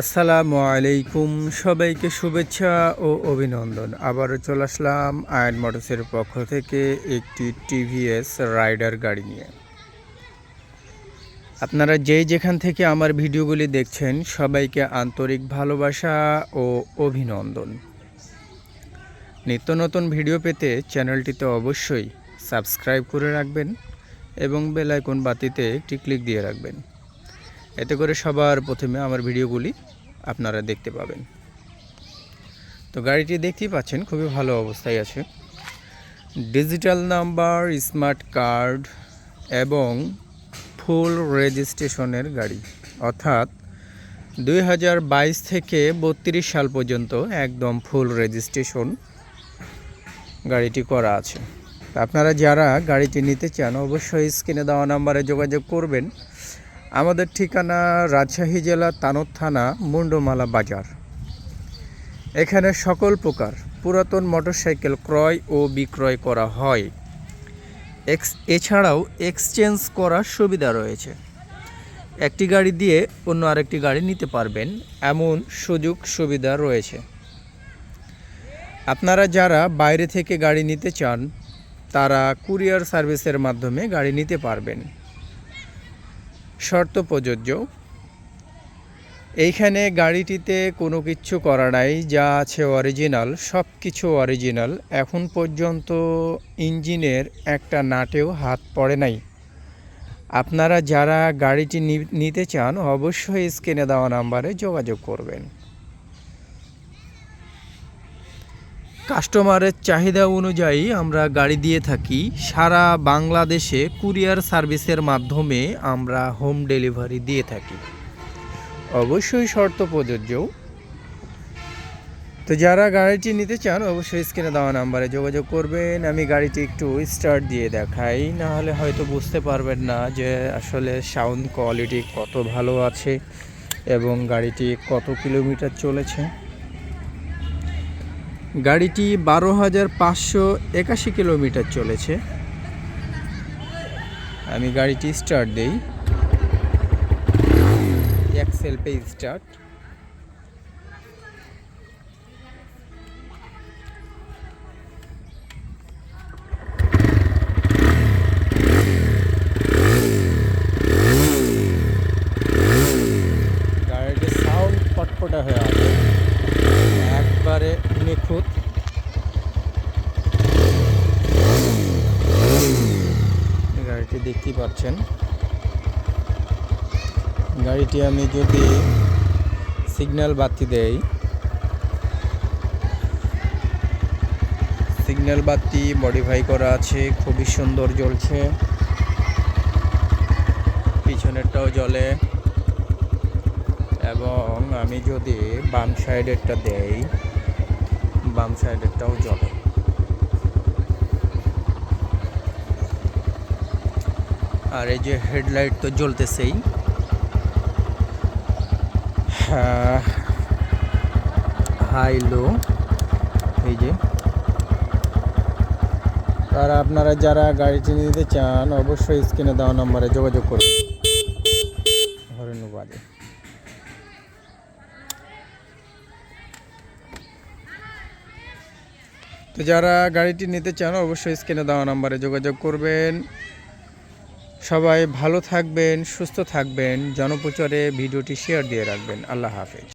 আসসালামু আলাইকুম। সবাইকে শুভেচ্ছা ও অভিনন্দন। আবারও চলে আসলাম আয়ন মোটরসের পক্ষ থেকে একটি টিভিএস রাইডার গাড়ি নিয়ে। আপনারা যেই যেখান থেকে আমার ভিডিওগুলি দেখছেন, সবাইকে আন্তরিক ভালোবাসা ও অভিনন্দন। নিত্য নতুন ভিডিও পেতে চ্যানেলটিতে অবশ্যই সাবস্ক্রাইব করে রাখবেন এবং বেল আইকন বাতিতে একটি ক্লিক দিয়ে রাখবেন। এতে করে সবার প্রথমে আমার ভিডিওগুলি আপনারা দেখতে পাবেন। তো গাড়িটি দেখতেই পাচ্ছেন, খুবই ভালো অবস্থায় আছে। ডিজিটাল নাম্বার, স্মার্ট কার্ড এবং ফুল রেজিস্ট্রেশনের গাড়ি। অর্থাৎ দুই হাজার বাইশ থেকে বত্রিশ সাল পর্যন্ত একদম ফুল রেজিস্ট্রেশন গাড়িটি করা আছে। আপনারা যারা গাড়িটি নিতে চান, অবশ্যই স্ক্রিনে দেওয়া নাম্বারে যোগাযোগ করবেন। আমাদের ঠিকানা রাজশাহী জেলা তানোর থানা, মুন্ডমালা বাজার। এখানে সকল প্রকার পুরাতন মোটরসাইকেল ক্রয় ও বিক্রয় করা হয়। এক্স, এছাড়াও এক্সচেঞ্জ করার সুবিধা রয়েছে। একটি গাড়ি দিয়ে অন্য আরেকটি গাড়ি নিতে পারবেন, এমন সুযোগ সুবিধা রয়েছে। আপনারা যারা বাইরে থেকে গাড়ি নিতে চান, তারা কুরিয়ার সার্ভিসের মাধ্যমে গাড়ি নিতে পারবেন। শর্ত প্রযোজ্য। এইখানে গাড়িটিতে কোনো কিছু করা নাই, যা আছে অরিজিনাল সব কিছু অরিজিনাল। এখন পর্যন্ত ইঞ্জিনের একটা নাটেও হাত পড়ে নাই। আপনারা যারা গাড়িটি নিতে চান, অবশ্যই স্ক্রিনে দেওয়া নাম্বারে যোগাযোগ করবেন। কাস্টমারের চাহিদা অনুযায়ী আমরা গাড়ি দিয়ে থাকি। সারা বাংলাদেশে কুরিয়ার সার্ভিসের মাধ্যমে আমরা হোম ডেলিভারি দিয়ে থাকি। অবশ্যই শর্ত প্রযোজ্য। তো যারা গাড়িটি নিতে চান, অবশ্যই স্ক্রিনে দেওয়া নাম্বারে যোগাযোগ করবেন। আমি গাড়িটি একটু স্টার্ট দিয়ে দেখাই। না হলে হয়তো বুঝতে পারবেন না যে আসলে সাউন্ড কোয়ালিটি কত ভালো আছে এবং গাড়িটি কত কিলোমিটার চলেছে। গাড়িটি বারো হাজার পাঁচশো একাশি কিলোমিটার চলেছে। আমি গাড়িটি স্টার্ট দেই। এক্সেল পে স্টার্ট গাড়িটির সাউন্ড পটপটা হয়ে আছে। নিখুঁত গাড়িটি দেখতেই পাচ্ছেন। গাড়িটি আমি যদি সিগন্যাল বাতি দেই, সিগন্যাল বাতি মডিফাই করা আছে, খুবই সুন্দর জ্বলছে। পিছনেরটাও জ্বলে। এবং আমি যদি বাম সাইডেরটা দেই বাম সাইডেরটাও জ্বলে আর এই যে হেডলাইট তো জ্বলতেছেই। হাই লো, এই যে। আর আপনারা যারা গাড়িটি নিতে চান, অবশ্যই স্ক্রিনে দেওয়া নম্বরে যোগাযোগ করুন। ধন্যবাদ। তো যারা গাড়িটি নিতে চান, অবশ্যই স্ক্রিনে দেওয়া নাম্বারে যোগাযোগ করবেন। সবাই ভালো থাকবেন, সুস্থ থাকবেন। জনপ্রচারে ভিডিওটি শেয়ার দিয়ে রাখবেন। আল্লাহ হাফেজ।